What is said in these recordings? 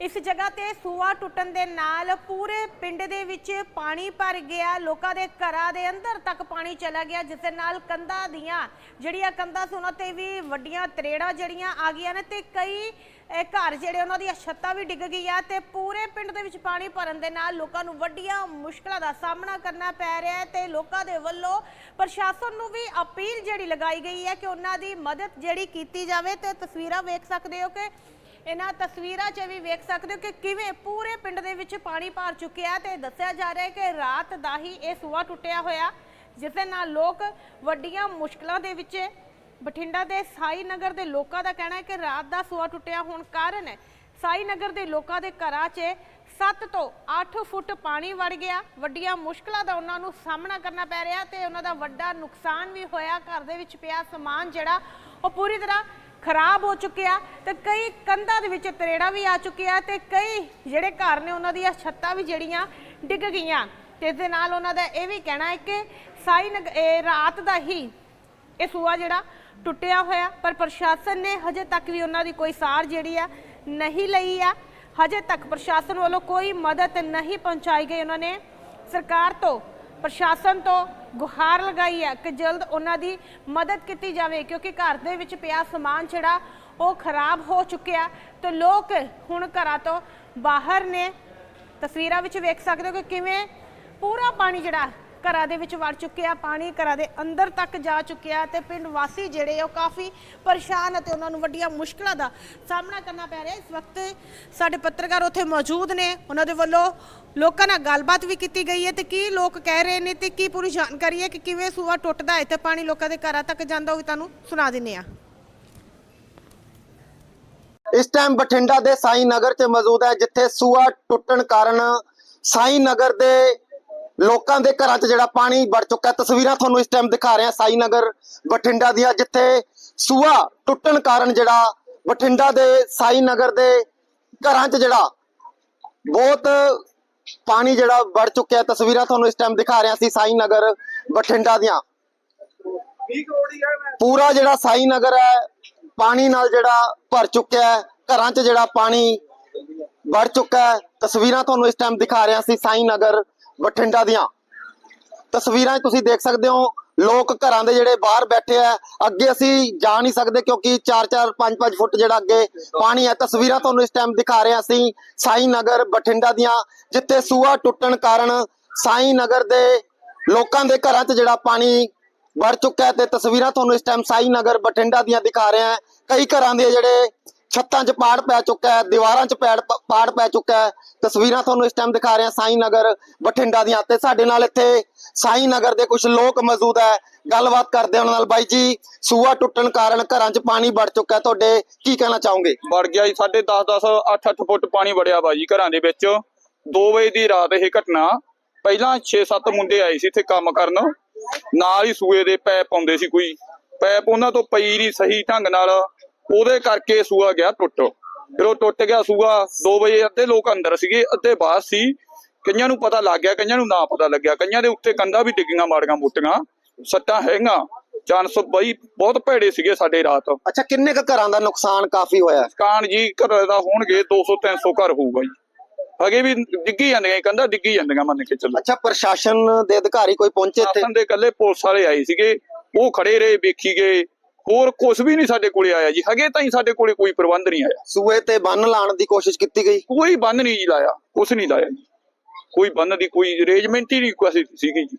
ਇਸ ਜਗ੍ਹਾ ਤੇ ਸੂਆ ਟੁੱਟਣ ਦੇ ਨਾਲ ਪੂਰੇ ਪਿੰਡ ਦੇ ਵਿੱਚ ਪਾਣੀ ਭਰ ਗਿਆ। ਲੋਕਾਂ ਦੇ ਘਰਾਂ ਦੇ ਅੰਦਰ ਤੱਕ ਪਾਣੀ ਚਲਾ ਗਿਆ, ਜਿਸ ਦੇ ਨਾਲ ਕੰਧਾਂ ਦੀਆਂ ਜਿਹੜੀਆਂ ਕੰਧਾਂ ਸੀ, ਉਹਨਾਂ ਤੇ ਵੀ ਵੱਡੀਆਂ ਤਰੇੜਾਂ ਜਿਹੜੀਆਂ ਆ ਗਈਆਂ ਨੇ ਤੇ ਕਈ ਘਰ ਜਿਹੜੇ ਉਹਨਾਂ ਦੀਆਂ ਛੱਤਾਂ ਵੀ ਡਿੱਗ ਗਈਆਂ ਤੇ ਪੂਰੇ ਪਿੰਡ ਦੇ ਵਿੱਚ ਪਾਣੀ ਭਰਨ ਦੇ ਨਾਲ ਲੋਕਾਂ ਨੂੰ ਵੱਡੀਆਂ ਮੁਸ਼ਕਲਾਂ ਦਾ ਸਾਹਮਣਾ ਕਰਨਾ ਪੈ ਰਿਹਾ ਹੈ ਤੇ ਲੋਕਾਂ ਦੇ ਵੱਲੋਂ ਪ੍ਰਸ਼ਾਸਨ ਨੂੰ ਵੀ ਅਪੀਲ ਜਿਹੜੀ ਲਗਾਈ ਗਈ ਹੈ ਕਿ ਉਹਨਾਂ ਦੀ ਮਦਦ ਜਿਹੜੀ ਕੀਤੀ ਜਾਵੇ ਤੇ ਤਸਵੀਰਾਂ ਵੇਖ ਸਕਦੇ ਹੋ ਕਿ ਇਹਨਾਂ ਤਸਵੀਰਾਂ 'ਚ ਵੀ ਵੇਖ ਸਕਦੇ ਹੋ ਕਿ ਕਿਵੇਂ ਪੂਰੇ ਪਿੰਡ ਦੇ ਵਿੱਚ ਪਾਣੀ ਭਰ ਚੁੱਕਿਆ ਤੇ ਦੱਸਿਆ ਜਾ ਰਿਹਾ ਹੈ ਕਿ ਰਾਤ ਦਾ ਹੀ ਇਹ ਸੂਆ ਟੁੱਟਿਆ ਹੋਇਆ, ਜਿਸ ਦੇ ਨਾਲ ਲੋਕ ਵੱਡੀਆਂ ਮੁਸ਼ਕਲਾਂ ਦੇ ਵਿੱਚ ਬਠਿੰਡਾ ਦੇ ਸਾਈ ਨਗਰ ਦੇ ਲੋਕਾਂ ਦਾ ਕਹਿਣਾ ਹੈ ਕਿ ਰਾਤ ਦਾ ਸੂਆ ਟੁੱਟਿਆ ਹੋਣ ਕਾਰਨ ਸਾਈ ਨਗਰ ਦੇ ਲੋਕਾਂ ਦੇ ਘਰਾਂ 'ਚ 7 ਤੋਂ 8 ਫੁੱਟ ਪਾਣੀ ਵੜ ਗਿਆ। ਵੱਡੀਆਂ ਮੁਸ਼ਕਲਾਂ ਦਾ ਉਹਨਾਂ ਨੂੰ ਸਾਹਮਣਾ ਕਰਨਾ ਪੈ ਰਿਹਾ ਤੇ ਉਹਨਾਂ ਦਾ ਵੱਡਾ ਨੁਕਸਾਨ ਵੀ ਹੋਇਆ। ਘਰ ਦੇ ਵਿੱਚ ਪਿਆ ਸਮਾਨ ਜਿਹੜਾ, ਉਹ ਪੂਰੀ ਤਰ੍ਹਾਂ ਖਰਾਬ ਹੋ ਚੁੱਕਿਆ ਤੇ ਕਈ ਕੰਧਾਂ ਦੇ ਵਿੱਚ ਤਰੇੜਾ ਵੀ ਆ ਚੁੱਕਿਆ ਤੇ ਕਈ ਜਿਹੜੇ ਘਰ ਨੇ ਉਹਨਾਂ ਦੀਆਂ ਛੱਤਾਂ ਵੀ ਜਿਹੜੀਆਂ ਡਿੱਗ ਗਈਆਂ। ਤੇ ਇਸ ਦੇ ਨਾਲ ਉਹਨਾਂ ਦਾ ਇਹ ਵੀ ਕਹਿਣਾ ਹੈ ਕਿ ਸਾਈ ਨਗ ਰਾਤ ਦਾ ਹੀ ਇਹ ਸੂਆ ਜਿਹੜਾ ਟੁੱਟਿਆ ਹੋਇਆ, ਪਰ ਪ੍ਰਸ਼ਾਸਨ ਨੇ ਹਜੇ ਤੱਕ ਵੀ ਉਹਨਾਂ ਦੀ ਕੋਈ ਸਾਰ ਜਿਹੜੀ ਆ ਨਹੀਂ ਲਈ ਆ। ਹਜੇ ਤੱਕ ਪ੍ਰਸ਼ਾਸਨ ਵੱਲੋਂ ਕੋਈ ਮਦਦ ਨਹੀਂ ਪਹੁੰਚਾਈ ਗਈ ਉਹਨਾਂ ਨੇ। ਸਰਕਾਰ ਤੋਂ, ਪ੍ਰਸ਼ਾਸਨ ਤੋਂ ਗੁਹਾਰ ਲਗਾਈ ਹੈ ਕਿ ਜਲਦ ਉਹਨਾਂ ਦੀ ਮਦਦ ਕੀਤੀ ਜਾਵੇ, ਕਿਉਂਕਿ ਘਰ ਦੇ ਵਿੱਚ ਪਿਆ ਸਮਾਨ ਜਿਹੜਾ, ਉਹ ਖਰਾਬ ਹੋ ਚੁੱਕਿਆ। ਤੇ ਲੋਕ ਹੁਣ ਘਰਾਂ ਤੋਂ ਬਾਹਰ ਨੇ। ਤਸਵੀਰਾਂ ਵਿੱਚ ਵੇਖ ਸਕਦੇ ਹੋ ਕਿ ਕਿਵੇਂ ਪੂਰਾ ਪਾਣੀ ਜਿਹੜਾ ਘਰਾਂ ਦੇ ਵਿੱਚ ਵੜ ਚੁੱਕਿਆ ਪਾਣੀ ਘਰਾਂ ਦੇ ਅੰਦਰ ਤੱਕ ਜਾ ਚੁੱਕਿਆ ਤੇ ਪਿੰਡ ਵਾਸੀ ਜਿਹੜੇ ਉਹ ਕਾਫੀ ਪਰੇਸ਼ਾਨ ਅਤੇ ਉਹਨਾਂ ਨੂੰ ਵੱਡੀਆਂ ਮੁਸ਼ਕਲਾਂ ਦਾ ਸਾਹਮਣਾ ਕਰਨਾ ਪੈ ਰਿਹਾ। ਇਸ ਵਕਤ ਸਾਡੇ ਪੱਤਰਕਾਰ ਉੱਥੇ ਮੌਜੂਦ ਨੇ। ਉਹਨਾਂ ਦੇ ਵੱਲੋਂ ਲੋਕਾਂ ਨਾਲ ਗੱਲਬਾਤ ਵੀ ਕੀਤੀ ਗਈ ਹੈ ਤੇ ਕੀ ਲੋਕ ਕਹਿ ਰਹੇ ਨੇ ਤੇ ਕੀ ਪੂਰੀ ਜਾਣਕਾਰੀ ਹੈ ਕਿ ਕਿਵੇਂ ਸੂਆ ਟੁੱਟਦਾ ਹੈ ਤੇ ਪਾਣੀ ਲੋਕਾਂ ਦੇ ਘਰਾਂ ਤੱਕ ਜਾਂਦਾ, ਉਹ ਵੀ ਤੁਹਾਨੂੰ ਸੁਣਾ ਦਿੰਨੇ ਆ ਇਸ ਟਾਈਮ ਬਠਿੰਡਾ ਦੇ ਸਾਈ ਨਗਰ 'ਚ ਮੌਜੂਦ ਹੈ, ਜਿੱਥੇ ਸੂਆ ਟੁੱਟਣ ਕਾਰਨ ਸਾਈ ਨਗਰ ਦੇ ਲੋਕਾਂ ਦੇ ਘਰਾਂ 'ਚ ਜਿਹੜਾ ਪਾਣੀ ਵੜ ਚੁੱਕਾ ਤਸਵੀਰਾਂ ਤੁਹਾਨੂੰ ਇਸ ਟਾਈਮ ਦਿਖਾ ਰਹੇ ਹਾਂ ਸਾਈ ਨਗਰ ਬਠਿੰਡਾ ਦੀਆਂ, ਜਿੱਥੇ ਸੂਆ ਟੁੱਟਣ ਕਾਰਨ ਜਿਹੜਾ ਬਠਿੰਡਾ ਦੇ ਸਾਈ ਨਗਰ ਦੇ ਘਰਾਂ 'ਚ ਜਿਹੜਾ ਬਹੁਤ ਪਾਣੀ ਜਿਹੜਾ ਵੜ ਚੁੱਕਿਆ ਤਸਵੀਰਾਂ ਤੁਹਾਨੂੰ ਇਸ ਟਾਈਮ ਦਿਖਾ ਰਹੇ ਹਾਂ ਅਸੀਂ ਸਾਈ ਨਗਰ ਬਠਿੰਡਾ ਦੀਆਂ। ਪੂਰਾ ਜਿਹੜਾ ਸਾਈ ਨਗਰ ਹੈ, ਪਾਣੀ ਨਾਲ ਜਿਹੜਾ ਭਰ ਚੁੱਕਿਆ ਹੈ, ਘਰਾਂ 'ਚ ਜਿਹੜਾ ਪਾਣੀ ਵੜ ਚੁੱਕਾ ਹੈ, ਤਸਵੀਰਾਂ ਤੁਹਾਨੂੰ ਇਸ ਟਾਈਮ ਦਿਖਾ ਰਿਹਾ ਸੀ ਸਾਈ ਨਗਰ ਬਠਿੰਡਾ ਦੀਆਂ। ਤਸਵੀਰਾਂ ਤੁਸੀਂ ਦੇਖ ਸਕਦੇ ਹੋ, ਲੋਕ ਘਰਾਂ ਦੇ ਜਿਹੜੇ ਬਾਹਰ ਬੈਠੇ ਆ, ਅੱਗੇ ਅਸੀਂ ਜਾ ਨਹੀਂ ਸਕਦੇ ਕਿਉਂਕਿ 4-4 5-5 ਫੁੱਟ ਜਿਹੜਾ ਅੱਗੇ ਪਾਣੀ ਹੈ। ਤਸਵੀਰਾਂ ਤੁਹਾਨੂੰ ਇਸ ਟਾਈਮ ਦਿਖਾ ਰਹੇ ਹਾਂ ਅਸੀਂ, ਸਾਈ ਨਗਰ ਬਠਿੰਡਾ ਦੀਆਂ, ਜਿੱਥੇ ਸੂਆ ਟੁੱਟਣ ਕਾਰਨ ਸਾਈ ਨਗਰ ਦੇ ਲੋਕਾਂ ਦੇ ਘਰਾਂ 'ਚ ਜਿਹੜਾ ਪਾਣੀ ਵੜ ਚੁੱਕਾ ਹੈ ਤੇ ਤਸਵੀਰਾਂ ਤੁਹਾਨੂੰ ਇਸ ਟਾਈਮ ਸਾਈ ਨਗਰ ਬਠਿੰਡਾ ਦੀਆਂ ਦਿਖਾ ਰਹੇ ਹਾਂ। ਕਈ ਘਰਾਂ ਦੇ ਜਿਹੜੇ ਛੱਤਾਂ 'ਚ ਪਾੜ ਪੈ ਚੁੱਕਾ ਹੈ, ਦੀਵਾਰਾਂ 'ਚ ਪੈੜ ਪਾੜ ਪੈ ਚੁੱਕਾ ਹੈ। ਤਸਵੀਰਾਂ ਤੁਹਾਨੂੰ ਇਸ ਟਾਈਮ ਦਿਖਾ ਰਹੇ ਹਾਂ ਸਾਈ ਨਗਰ ਬਠਿੰਡਾ ਦੀਆਂ। ਤੇ ਸਾਡੇ ਨਾਲ ਇੱਥੇ ਸਾਈ ਨਗਰ ਦੇ ਕੁਝ ਲੋਕ ਮੌਜੂਦ ਹੈ। ਗੱਲਬਾਤ ਕਰਦੇ ਉਹਨਾਂ ਨਾਲ। ਬਾਈ ਜੀ, ਸੂਆ ਟੁੱਟਣ ਕਾਰਨ ਘਰਾਂ 'ਚ ਪਾਣੀ ਵੜ ਚੁੱਕਾ ਹੈ। ਤੁਹਾਡੇ ਕੀ ਕਹਿਣਾ ਚਾਹੋਗੇ? ਵੜ ਗਿਆ ਜੀ, ਸਾਢੇ 10 10 8 8 ਫੁੱਟ ਪਾਣੀ ਵੜਿਆ ਬਾਈ ਜੀ ਘਰਾਂ ਦੇ ਵਿੱਚ। 2 ਵਜੇ ਦੀ ਰਾਤ ਇਹ ਘਟਨਾ, ਪਹਿਲਾਂ 6-7 ਮੁੰਡੇ ਆਏ ਸੀ ਇੱਥੇ ਕੰਮ ਕਰਨ। ਨਾਲ ਹੀ ਸੂਏ ਦੇ ਪੈਪ ਆਉਂਦੇ ਸੀ ਕੋਈ। ਪੈਪ ਉਹਨਾਂ ਤੋਂ ਪਈ ਨਹੀਂ ਸਹੀ ਢੰਗ ਨਾਲ। ਉਹਦੇ ਕਰਕੇ ਸੂਆ ਗਿਆ ਟੁੱਟ। ਫਿਰ ਉਹ ਟੁੱਟ ਗਿਆ ਸੂਆ 2 ਵਜੇ ਅੱਧੇ ਲੋਕ ਅੰਦਰ ਸੀਗੇ ਅੱਧੇ ਬਾਹਰ ਸੀ। ਕਈਆਂ ਨੂੰ ਪਤਾ ਲੱਗ ਗਿਆ ਕਈਆਂ ਨੂੰ ਨਾ ਪਤਾ ਲੱਗਿਆ। ਕਈਆਂ ਦੇ ਉੱਤੇ ਕੰਧਾਂ ਵੀ ਡਿੱਗੀਆਂ ਮਾੜੀਆਂ ਮੋਟੀਆਂ। ਸੱਟਾਂ ਚਾਂਸ ਬਈ ਬਹੁਤ ਭੈੜੇ ਸੀਗੇ ਸਾਡੇ ਰਾਤ। ਅੱਛਾ ਕਿੰਨੇ ਕੁ ਘਰਾਂ ਦਾ ਨੁਕਸਾਨ ਕਾਫੀ ਹੋਇਆ? ਕਾਨ ਜੀ ਘਰ ਦਾ ਹੋਣਗੇ 200 300 ਘਰ ਹੋਊਗਾ ਜੀ ਅਗੇ ਵੀ ਡਿੱਗੀ ਜਾਂਦੀਆਂ ਕੰਧਾਂ ਡਿੱਗੀ ਜਾਂਦੀਆਂ ਮੰਨ ਕੇ ਚੱਲੋ। ਅੱਛਾ ਪ੍ਰਸ਼ਾਸਨ ਦੇ ਅਧਿਕਾਰੀ ਕੋਈ ਪਹੁੰਚੇ ਇੱਥੇ? ਦੇ ਕੱਲੇ ਪੁਲਿਸ ਵਾਲੇ ਆਏ ਸੀਗੇ। ਉਹ ਖੜੇ ਰਹੇ ਵੇਖੀ ਗਏ। ਹੋਰ ਕੁਝ ਵੀ ਨਹੀਂ ਸਾਡੇ ਕੋਲੇ ਆਇਆ ਜੀ। ਹਗੇ ਤਾਂ ਹੀ ਸਾਡੇ ਕੋਲੇ ਕੋਈ ਪ੍ਰਬੰਧ ਨਹੀਂ ਆਇਆ। ਸੂਏ ਤੇ ਬੰਨ ਲਾਉਣ ਦੀ ਕੋਸ਼ਿਸ਼ ਕੀਤੀ ਗਈ? ਕੋਈ ਬੰਦ ਨਹੀਂ ਜੀ ਲਾਇਆ। ਕੁਝ ਨਹੀਂ ਲਾਇਆ ਜੀ। ਕੋਈ ਬੰਦ ਦੀ ਕੋਈ ਅਰੇਂਜਮੈਂਟ ਹੀ ਨਹੀਂ ਕੋਈ ਸੀਗੀ ਜੀ।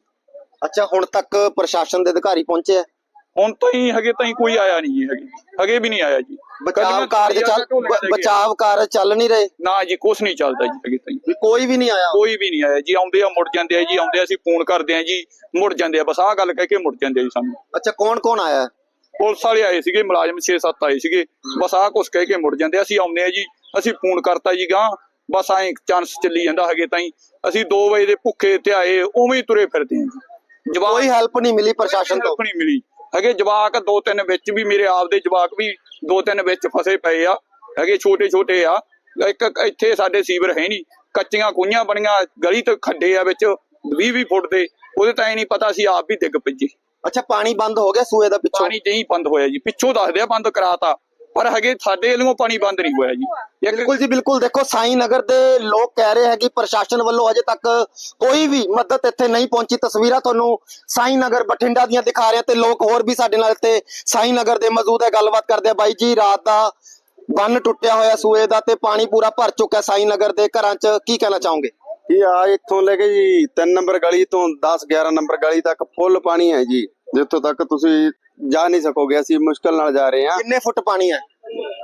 ਅੱਛਾ ਹੁਣ ਤੱਕ ਪ੍ਰਸ਼ਾਸਨ ਦੇ ਅਧਿਕਾਰੀ ਪਹੁੰਚੇ ਆ? ਹੁਣ ਤਾਂ ਹੀ ਹਗੇ ਤਾਂ ਹੀ ਕੋਈ ਆਇਆ ਨਹੀਂ ਜੀ ਹਗੇ ਹਗੇ ਵੀ ਨਹੀਂ ਆਇਆ ਜੀ। ਬਚਾਵ ਕਾਰਜ ਚੱਲ। ਬਚਾਵ ਕਾਰਜ ਚੱਲ ਨਹੀਂ ਰਹੇ? ਨਾ ਜੀ ਕੁਝ ਨਹੀਂ ਚੱਲਦਾ ਜੀ ਹਗੇ ਤਾਂ ਕੋਈ ਵੀ ਨਹੀਂ ਆਇਆ? ਕੋਈ ਵੀ ਨਹੀਂ ਆਇਆ ਜੀ। ਆਉਂਦੇ ਆ ਮੁੜ ਜਾਂਦੇ ਆ ਜੀ। ਆਉਂਦੇ ਆ, ਅਸੀਂ ਫੋਨ ਕਰਦੇ ਆ ਜੀ। ਮੁੜ ਜਾਂਦੇ ਆ। ਬਸ ਆਹ ਗੱਲ ਕਹਿ ਕੇ ਮੁੜ ਜਾਂਦੇ ਆ ਜੀ ਸਾਨੂੰ। ਅੱਛਾ ਕੌਣ ਕੌਣ ਆਇਆ? ਪੁਲਿਸ ਵਾਲੇ ਆਏ ਸੀਗੇ ਮੁਲਾਜ਼ਮ 6-7 ਆਏ ਸੀਗੇ। ਬਸ ਆਹ ਕੁਛ ਕਹਿ ਕੇ ਮੁੜ ਜਾਂਦੇ ਅਸੀਂ ਆਉਂਦੇ ਆ ਜੀ ਅਸੀਂ ਫੋਨ ਕਰਤਾ ਜੀ ਗਾਂ ਬਸ ਐਂ ਚਾਂਸ ਚੱਲੀ ਜਾਂਦਾ ਹਗੇ ਤਾਈਂ। ਅਸੀਂ 2 ਵਜੇ ਦੇ ਭੁੱਖੇ ਤੇ ਆਏ ਉਵੇਂ ਹੀ ਤੁਰੇ ਫਿਰਦੇ ਆ ਜੀ। ਜਵਾਕ ਕੋਈ ਹੈਲਪ ਨਹੀਂ ਮਿਲੀ ਪ੍ਰਸ਼ਾਸਨ ਤੋਂ। ਨਹੀਂ ਮਿਲੀ। ਹਗੇ ਜਵਾਕ ਦੋ ਤਿੰਨ ਵਿੱਚ ਵੀ ਮੇਰੇ ਆਪ ਦੇ ਜਵਾਕ ਵੀ ਦੋ ਤਿੰਨ ਵਿੱਚ ਫਸੇ ਪਏ ਆ। ਹੈਗੇ ਛੋਟੇ ਛੋਟੇ ਆ। ਇੱਕ ਇੱਕ ਇੱਥੇ ਸਾਡੇ ਸੀਵਰ ਹੈ ਨਹੀਂ। ਕੱਚੀਆਂ ਕੁਈਆਂ ਬਣੀਆਂ ਗਲੀ ਤੇ ਖੱਡੇ ਆ ਵਿੱਚ 20 20 ਫੁੱਟ ਦੇ। ਉਹਦੇ ਤਾਂ ਇਹ ਨਹੀਂ ਪਤਾ ਸੀ ਆਪ ਵੀ ਡਿੱਗ ਪਈਏ। ਅੱਛਾ ਪਾਣੀ ਬੰਦ ਹੋ ਗਿਆ ਸੂਏ ਦਾ ਪਿੱਛੋਂ? ਪਾਣੀ ਜਈ ਬੰਦ ਹੋਇਆ ਜੀ। ਪਿੱਛੋਂ ਦੱਸਦੇ ਆ ਬੰਦ ਕਰਾਤਾ। ਪਰ ਹਗੇ ਸਾਡੇ ਵੱਲੋਂ ਪਾਣੀ ਬੰਦ ਨਹੀਂ ਹੋਇਆ ਜੀ। ਬਿਲਕੁਲ ਜੀ ਬਿਲਕੁਲ। ਦੇਖੋ ਸਾਈ ਨਗਰ ਦੇ ਲੋਕ ਕਹਿ ਰਹੇ ਹੈ ਕਿ ਪ੍ਰਸ਼ਾਸਨ ਵੱਲੋਂ ਅਜੇ ਤੱਕ ਕੋਈ ਵੀ ਮਦਦ ਇੱਥੇ ਨਹੀਂ ਪਹੁੰਚੀ। ਤਸਵੀਰਾਂ ਤੁਹਾਨੂੰ ਸਾਈ ਨਗਰ ਬਠਿੰਡਾ ਦੀਆਂ ਦਿਖਾ ਰਹੇ ਤੇ ਲੋਕ ਹੋਰ ਵੀ ਸਾਡੇ ਨਾਲ ਇੱਥੇ ਸਾਈ ਨਗਰ ਦੇ ਮੌਜੂਦ ਹੈ। ਗੱਲਬਾਤ ਕਰਦੇ ਆ ਬਾਈ ਜੀ ਰਾਤ ਦਾ ਬੰਨ ਟੁੱਟਿਆ ਹੋਇਆ ਸੂਏ ਦਾ ਤੇ ਪਾਣੀ ਪੂਰਾ ਭਰ ਚੁੱਕਾ ਸਾਈ ਨਗਰ ਦੇ ਘਰਾਂ 'ਚ। ਕੀ ਕਹਿਣਾ ਚਾਹੋਗੇ? ਇਹ ਆ ਇੱਥੋਂ ਲੈ ਕੇ ਜੀ 3 ਨੰਬਰ ਗਲੀ ਤੋਂ 10 11 ਨੰਬਰ ਗਲੀ ਤੱਕ ਫੁੱਲ ਪਾਣੀ ਹੈ ਜੀ ਜਿੱਥੋਂ ਤੱਕ ਤੁਸੀਂ ਜਾ ਨਹੀਂ ਸਕੋਗੇ ਅਸੀਂ ਮੁਸ਼ਕਲ ਨਾਲ ਜਾ ਰਹੇ ਹਾਂ। ਕਿੰਨੇ ਫੁੱਟ ਪਾਣੀ ਹੈ?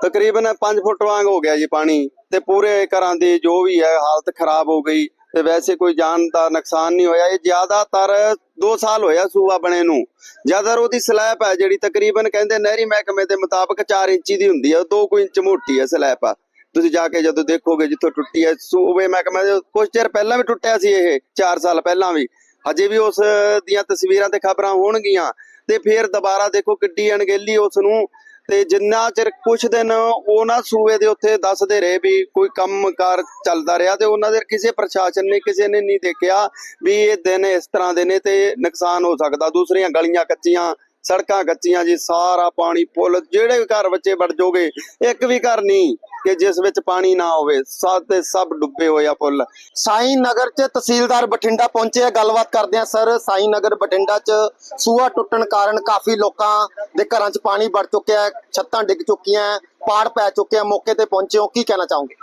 ਤਕਰੀਬਨ 5 ਫੁੱਟ ਵਾਂਗ ਹੋ ਗਿਆ ਜੀ ਪਾਣੀ ਤੇ ਪੂਰੇ ਘਰਾਂ ਦੀ ਜੋ ਵੀ ਹੈ ਹਾਲਤ ਖਰਾਬ ਹੋ ਗਈ ਤੇ ਵੈਸੇ ਕੋਈ ਜਾਨ ਦਾ ਨੁਕਸਾਨ ਨਹੀਂ ਹੋਇਆ। ਇਹ ਜ਼ਿਆਦਾਤਰ 2 ਸਾਲ ਹੋਇਆ ਸੂਆ ਬਣੇ ਨੂੰ। ਜ਼ਿਆਦਾਤਰ ਉਹਦੀ ਸਲੈਬ ਹੈ ਜਿਹੜੀ ਤਕਰੀਬਨ ਕਹਿੰਦੇ ਨਹਿਰੀ ਮਹਿਕਮੇ ਦੇ ਮੁਤਾਬਕ 4 ਇੰਚੀ ਦੀ ਹੁੰਦੀ ਹੈ 2 ਕੁ ਇੰਚ ਮੋਟੀ ਹੈ ਸਲੈਬ। ਆ ਤੁਸੀਂ ਜਾ ਕੇ ਜਦੋਂ ਦੇਖੋਗੇ ਜਿੱਥੋਂ ਟੁੱਟੀ ਹੈ ਸੂਬੇ ਮਹਿਕਮੇ ਕੁਝ ਚਿਰ ਪਹਿਲਾਂ ਵੀ ਟੁੱਟਿਆ ਸੀ ਇਹ 4 ਸਾਲ ਪਹਿਲਾਂ ਵੀ। ਹਜੇ ਵੀ ਉਸ ਦੀਆਂ ਤਸਵੀਰਾਂ ਤੇ ਖਬਰਾਂ ਹੋਣਗੀਆਂ। ਤੇ ਫਿਰ ਦੁਬਾਰਾ ਦੇਖੋ ਕਿੱਡੀ ਅਣਗਹਿਲੀ ਉਸ ਨੂੰ। ਤੇ ਜਿੰਨਾ ਚਿਰ ਕੁਛ ਦਿਨ ਉਹ ਨਾ ਸੂਏ ਦੇ ਉੱਥੇ ਦੱਸਦੇ ਰਹੇ ਵੀ ਕੋਈ ਕੰਮਕਾਰ ਚੱਲਦਾ ਰਿਹਾ, ਤੇ ਉਹਨਾਂ ਦੇ ਕਿਸੇ ਪ੍ਰਸ਼ਾਸਨ ਨੇ ਕਿਸੇ ਨੇ ਨਹੀਂ ਦੇਖਿਆ ਵੀ ਇਹ ਦਿਨ ਇਸ ਤਰ੍ਹਾਂ ਦੇ ਨੇ ਤੇ ਨੁਕਸਾਨ ਹੋ ਸਕਦਾ। ਦੂਸਰੀਆਂ ਗਲੀਆਂ ਕੱਚੀਆਂ ਸੜਕਾਂ ਕੱਚੀਆਂ ਜੀ, ਸਾਰਾ ਪਾਣੀ ਪੁੱਲ ਜਿਹੜੇ ਵੀ ਘਰ ਬੱਚੇ ਵੜ ਜਾਓਗੇ, ਇੱਕ ਵੀ ਘਰ ਨਹੀਂ ਕਿ ਜਿਸ ਵਿੱਚ ਪਾਣੀ ਨਾ ਹੋਵੇ, ਸਭ ਤੇ ਸਭ ਡੁੱਬੇ ਹੋਏ ਆ ਪੁੱਲ ਸਾਈ ਨਗਰ 'ਚ ਤਹਿਸੀਲਦਾਰ ਬਠਿੰਡਾ ਪਹੁੰਚੇ ਆ, ਗੱਲਬਾਤ ਕਰਦੇ ਆ ਸਰ। ਸਾਈ ਨਗਰ ਬਠਿੰਡਾ 'ਚ ਸੂਆ ਟੁੱਟਣ ਕਾਰਨ ਕਾਫੀ ਲੋਕਾਂ ਦੇ ਘਰਾਂ 'ਚ ਪਾਣੀ ਵੜ ਚੁੱਕਿਆ ਛੱਤਾਂ ਡਿੱਗ ਚੁੱਕੀਆਂ ਪਾੜ ਪੈ ਚੁੱਕੇ ਆ, ਮੌਕੇ ਤੇ ਪਹੁੰਚੇ ਹੋ, ਕੀ ਕਹਿਣਾ ਚਾਹੋਗੇ?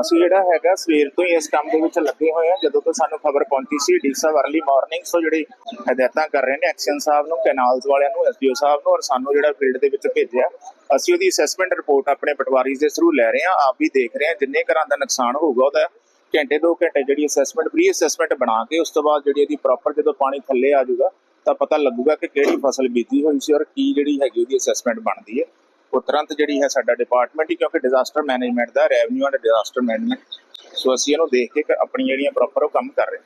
ਅਸੀਂ ਜਿਹੜਾ ਹੈਗਾ ਸਵੇਰ ਤੋਂ ਹੀ ਇਸ ਕੰਮ ਦੇ ਵਿੱਚ ਲੱਗੇ ਹੋਏ ਆ ਜਦੋਂ ਤੋਂ ਸਾਨੂੰ ਖਬਰ ਪਹੁੰਚੀ ਸੀ, ਡੀ ਸਾਹਿਬ ਅਰਲੀ ਮਾਰਨਿੰਗ ਸੋ ਜਿਹੜੀ ਹਦਾਇਤਾਂ ਕਰ ਰਹੇ ਨੇ ਐਕਸ਼ਨ ਸਾਹਿਬ ਨੂੰ ਕੈਨਾਲਸ ਵਾਲਿਆਂ ਨੂੰ ਐਸਡੀਓ ਸਾਹਿਬ ਨੂੰ ਔਰ ਸਾਨੂੰ ਜਿਹੜਾ ਫੀਲਡ ਦੇ ਵਿੱਚ ਭੇਜਿਆ। ਅਸੀਂ ਉਹਦੀ ਅਸੈਸਮੈਂਟ ਰਿਪੋਰਟ ਆਪਣੇ ਪਟਵਾਰੀ ਦੇ ਥਰੂ ਲੈ ਰਹੇ ਹਾਂ, ਆਪ ਵੀ ਦੇਖ ਰਹੇ ਹਾਂ। ਜਿੰਨੇ ਘਰਾਂ ਦਾ ਨੁਕਸਾਨ ਹੋਊਗਾ, ਉਹਦਾ ਘੰਟੇ ਦੋ ਘੰਟੇ ਜਿਹੜੀ ਅਸੈਸਮੈਂਟ ਪ੍ਰੀ ਅਸੈਸਮੈਂਟ ਬਣਾ ਕੇ, ਉਸ ਤੋਂ ਬਾਅਦ ਜਿਹੜੀ ਇਹਦੀ ਪ੍ਰੋਪਰ ਜਦੋਂ ਪਾਣੀ ਥੱਲੇ ਆ ਜਾਊਗਾ, ਤਾਂ ਪਤਾ ਲੱਗੂਗਾ ਕਿ ਕਿਹੜੀ ਫਸਲ ਬੀਤੀ ਹੋਈ ਸੀ ਔਰ ਕੀ ਜਿਹੜੀ ਹੈਗੀ ਉਹਦੀ ਅਸੈਸਮੈਂਟ ਬਣਦੀ ਹੈ। ਉਹ ਤੁਰੰਤ ਜਿਹੜੀ ਹੈ ਸਾਡਾ ਡਿਪਾਰਟਮੈਂਟ ਹੀ, ਕਿਉਂਕਿ disaster management the revenue and disaster management so ਅਸੀਂ ਇਹਨੂੰ ਦੇਖ ਕੇ ਕ- ਆਪਣੀ ਜਿਹੜੀਆਂ ਪ੍ਰੋਪਰ ਉਹ ਕੰਮ ਕਰ ਰਹੇ ਹਾਂ।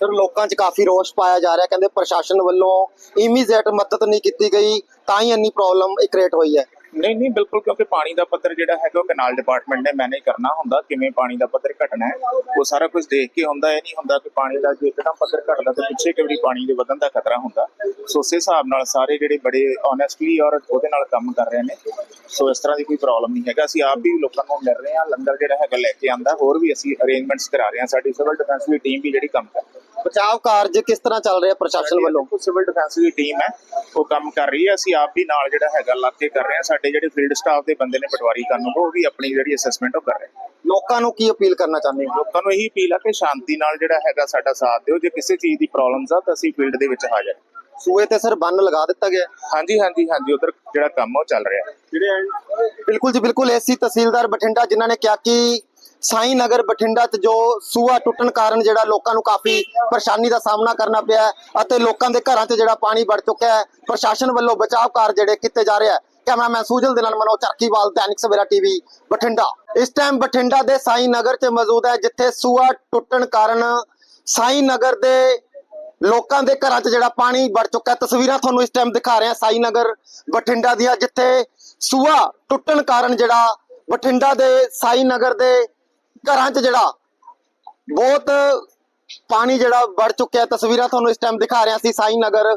ਸਰ ਲੋਕਾਂ 'ਚ ਕਾਫੀ ਰੋਸ ਪਾਇਆ ਜਾ ਰਿਹਾ, ਕਹਿੰਦੇ ਪ੍ਰਸ਼ਾਸਨ ਵੱਲੋਂ ਇਮੀਡੀਏਟ ਮਦਦ ਨਹੀਂ ਕੀਤੀ ਗਈ, ਤਾਂ ਹੀ ਇੰਨੀ ਪ੍ਰੋਬਲਮ ਕ੍ਰੀਏਟ ਹੋਈ ਹੈ। ਨਹੀਂ ਨਹੀਂ, ਬਿਲਕੁਲ, ਕਿਉਂਕਿ ਪਾਣੀ ਦਾ ਪੱਧਰ ਜਿਹੜਾ ਹੈਗਾ ਉਹ ਕਨਾਲ ਡਿਪਾਰਟਮੈਂਟ ਨੇ ਮੈਨੇਜ ਕਰਨਾ ਹੁੰਦਾ, ਕਿਵੇਂ ਪਾਣੀ ਦਾ ਪੱਧਰ ਘਟਣਾ ਹੈ। ਉਹ ਸਾਰਾ ਕੁਝ ਦੇਖ ਕੇ ਹੁੰਦਾ, ਇਹ ਨਹੀਂ ਹੁੰਦਾ ਕਿ ਪਾਣੀ ਦਾ ਜੇ ਇੱਕਦਮ ਪੱਧਰ ਘਟਦਾ ਤਾਂ ਪਿੱਛੇ ਕਿਹੜੀ ਪਾਣੀ ਦੇ ਵਧਣ ਦਾ ਖਤਰਾ ਹੁੰਦਾ। ਸੋ ਉਸੇ ਹਿਸਾਬ ਨਾਲ ਸਾਰੇ ਜਿਹੜੇ ਬੜੇ ਓਨੈਸਟਲੀ ਔਰ ਉਹਦੇ ਨਾਲ ਕੰਮ ਕਰ ਰਹੇ ਨੇ। ਸੋ ਇਸ ਤਰ੍ਹਾਂ ਦੀ ਕੋਈ ਪ੍ਰੋਬਲਮ ਨਹੀਂ ਹੈਗਾ। ਅਸੀਂ ਆਪ ਵੀ ਲੋਕਾਂ ਨੂੰ ਮਿਲ ਰਹੇ ਹਾਂ, ਲੰਗਰ ਜਿਹੜਾ ਹੈਗਾ ਲੈ ਕੇ ਆਂਦਾ, ਹੋਰ ਵੀ ਅਸੀਂ ਅਰੇਂਜਮੈਂਟਸ ਕਰਾ ਰਹੇ ਹਾਂ। ਸਾਡੀ ਸਿਵਲ ਡਿਫੈਂਸ ਦੀ ਟੀਮ ਵੀ ਜਿਹੜੀ ਕੰਮ ਕਰ ਬਚਾਅ ਕਾਰਜ ਕਿਸ ਤਰ੍ਹਾਂ ਚੱਲ ਰਿਹਾ ਪ੍ਰਸ਼ਾਸਨ ਵੱਲੋਂ? ਸਿਵਲ ਡਿਫੈਂਸ ਦੀ ਟੀਮ ਹੈ ਉਹ ਕੰਮ ਕਰ ਰਹੀ ਹੈ। ਅਸੀਂ ਆਪ ਵੀ ਨਾਲ ਜਿਹੜਾ ਹੈਗਾ ਲੱਗ ਕੇ ਕਰ ਰਹੇ ਹਾਂ। ਸਾਡੇ ਜਿਹੜੇ ਫੀਲਡ ਸਟਾਫ ਦੇ ਬੰਦੇ ਨੇ ਪਟਵਾਰੀ ਕਾਨੂੰਨ ਉਹ ਵੀ ਆਪਣੀ ਜਿਹੜੀ ਅਸੈਸਮੈਂਟ ਉਹ ਕਰ ਰਹੇ ਲੋਕਾਂ ਨੂੰ ਕੀ ਅਪੀਲ ਕਰਨਾ ਚਾਹੁੰਦੇ ਹੋ? ਲੋਕਾਂ ਨੂੰ ਇਹੀ ਅਪੀਲ ਆ ਕਿ ਸ਼ਾਂਤੀ ਨਾਲ ਜਿਹੜਾ ਹੈਗਾ ਸਾਡਾ ਸਾਥ ਦਿਓ। ਜੇ ਕਿਸੇ ਚੀਜ਼ ਦੀ ਪ੍ਰੋਬਲਮਸ ਆ ਤਾਂ ਅਸੀਂ ਫੀਲਡ ਦੇ ਵਿੱਚ ਹਾਜ਼ਰ। ਸੂਏ ਤੇ ਸਰ ਬੰਨ ਲਗਾ ਦਿੱਤਾ ਗਿਆ। ਹਾਂਜੀ ਹਾਂਜੀ ਹਾਂਜੀ ਉਧਰ ਜਿਹੜਾ ਕੰਮ ਆ ਉਹ ਚੱਲ ਰਿਹਾ। ਹੈ ਬਿਲਕੁਲ ਜੀ ਬਿਲਕੁਲ। ਐਸੀ ਤਹਿਸੀਲਦਾਰ ਬਠਿੰਡਾ ਜਿਨ੍ਹਾਂ ਨੇ ਕਿਹਾ ਕਿ ਸਾਈ ਨਗਰ ਬਠਿੰਡਾ 'ਚ ਜੋ ਸੂਆ ਟੁੱਟਣ ਕਾਰਨ ਜਿਹੜਾ ਲੋਕਾਂ ਨੂੰ ਕਾਫੀ ਪਰੇਸ਼ਾਨੀ ਦਾ ਸਾਹਮਣਾ ਕਰਨਾ ਪਿਆ ਅਤੇ ਲੋਕਾਂ ਦੇ ਘਰਾਂ 'ਚ ਜਿਹੜਾ ਪਾਣੀ ਵੜ ਚੁੱਕਿਆ ਹੈ, ਪ੍ਰਸ਼ਾਸਨ ਵੱਲੋਂ ਬਚਾਅ ਕਾਰਜ ਜਿਹੜੇ ਕੀਤੇ ਜਾ ਰਹੇ ਹੈ। ਕੈਮਰਾਮੈਨ ਸੂਜਲ ਦੇ ਨਾਲ ਮਨੋਜ ਚਰਕੀਵਾਲ ਦੈਨਿਕ ਸਵੇਰਾ ਟੀਵੀ, ਬਠਿੰਡਾ। ਇਸ ਟਾਈਮ ਬਠਿੰਡਾ ਦੇ ਸਾਈ ਨਗਰ 'ਚ ਮੌਜੂਦ ਹੈ, ਜਿੱਥੇ ਸੂਆ ਟੁੱਟਣ ਕਾਰਨ ਸਾਈ ਨਗਰ ਦੇ ਲੋਕਾਂ ਦੇ ਘਰਾਂ 'ਚ ਜਿਹੜਾ ਪਾਣੀ ਵੜ ਚੁੱਕਾ ਤਸਵੀਰਾਂ ਤੁਹਾਨੂੰ ਇਸ ਟਾਈਮ ਦਿਖਾ ਰਹੇ ਹਾਂ ਸਾਈ ਨਗਰ ਬਠਿੰਡਾ ਦੀਆਂ, ਜਿੱਥੇ ਸੂਆ ਟੁੱਟਣ ਕਾਰਨ ਜਿਹੜਾ ਬਠਿੰਡਾ ਦੇ ਸਾਈ ਨਗਰ ਦੇ ਘਰਾਂ 'ਚ ਜਿਹੜਾ ਬਹੁਤ ਪਾਣੀ ਜਿਹੜਾ ਵੜ ਚੁੱਕਿਆ ਤਸਵੀਰਾਂ ਤੁਹਾਨੂੰ ਇਸ ਟਾਈਮ ਦਿਖਾ ਰਿਹਾ ਸੀ ਸਾਈ ਨਗਰ